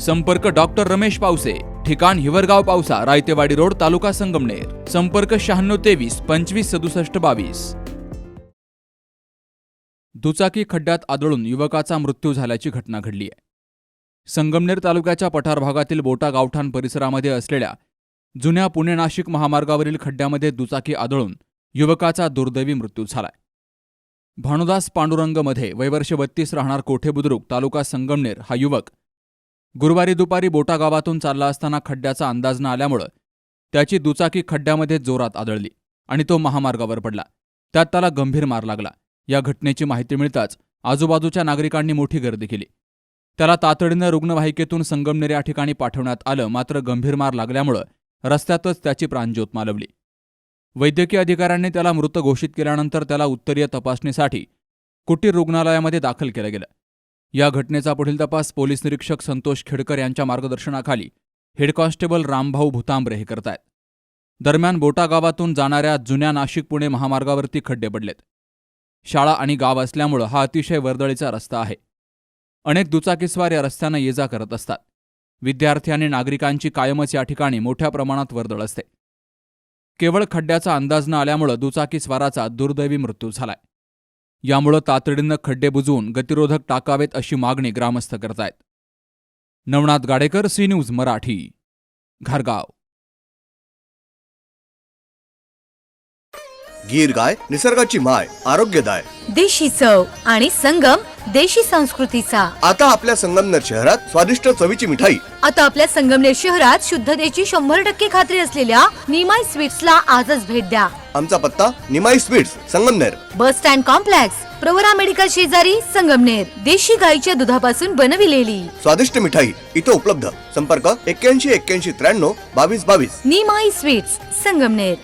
संपर्क डॉक्टर रमेश पावसे ठिकाण हिवरगाव पावसा रायतेवाडी रोड तालुका संगमनेर. संपर्क शहाण्णव तेवीस पंचवीस सदुसष्ट बावीस. दुचाकी खड्ड्यात आदळून युवकाचा मृत्यू झाल्याची घटना घडली आहे संगमनेर तालुक्याच्या पठार भागातील बोटा गावठाण परिसरामध्ये असलेल्या जुन्या पुणे नाशिक महामार्गावरील खड्ड्यामध्ये दुचाकी आदळून युवकाचा दुर्दैवी मृत्यू झालाय. भानुदास पांडुरंगमध्ये वयवर्ष बत्तीस राहणार कोठे बुद्रुक तालुका संगमनेर हा युवक गुरुवारी दुपारी बोटा गावातून चालला असताना खड्ड्याचा अंदाज न आल्यामुळं त्याची दुचाकी खड्ड्यामध्ये जोरात आदळली आणि तो महामार्गावर पडला. त्यात त्याला गंभीर मार लागला. या घटनेची माहिती मिळताच आजूबाजूच्या नागरिकांनी मोठी गर्दी केली. त्याला तातडीनं रुग्णवाहिकेतून संगमनेर या ठिकाणी पाठवण्यात आलं मात्र गंभीर मार लागल्यामुळं रस्त्यातच त्याची प्राणज्योत मालवली. वैद्यकीय अधिकाऱ्यांनी त्याला मृत घोषित केल्यानंतर त्याला उत्तरीय तपासणीसाठी कुटीर रुग्णालयामध्ये दाखल केलं गेलं. या घटनेचा पुढील तपास पोलीस निरीक्षक संतोष खेडकर यांच्या मार्गदर्शनाखाली हेड कॉन्स्टेबल रामभाऊ भुतांबरे हे करतायत. दरम्यान बोटा गावातून जाणाऱ्या जुन्या नाशिक पुणे महामार्गावरती खड्डे पडलेत. शाळा आणि गाव असल्यामुळं हा अतिशय वर्दळीचा रस्ता आहे. अनेक दुचाकीस्वार या रस्त्यानं ये जा करत असतात. विद्यार्थी आणि नागरिकांची कायमच या ठिकाणी मोठ्या प्रमाणात वर्दळ असते. केवळ खड्ड्याचा अंदाज न आल्यामुळं दुचाकीस्वाराचा दुर्दैवी मृत्यू झालाय. यामुळं तातडीनं खड्डे बुजवून गतिरोधक टाकावेत अशी मागणी ग्रामस्थ करतायत. नवनाथ गाडेकर सी न्यूज मराठी घारगाव. गीर गाय निसर्गाची माय आरोग्यदाय. देशी चव आणि संगम देशी संस्कृतीचा. आता आपल्या संगमनेर शहरात स्वादिष्ट चवीची मिठाई. आता आपल्या संगमनेर शहरात शुद्धतेची शंभर टक्के खात्री असलेल्या निमाई स्वीट्सला आजच भेट द्या. आमचा पत्ता Nimai sweets Sangamner. Bus stand complex Pravara medical शेजारी संगमनेर. देशी गाईच्या दुधापासून बनविलेली. स्वादिष्ट मिठाई इथे उपलब्ध. संपर्क एक्क्याऐंशी एक्क्याऐंशी त्र्याण्णव बावीस बावीस. निमाई स्वीट्स संगमनेर.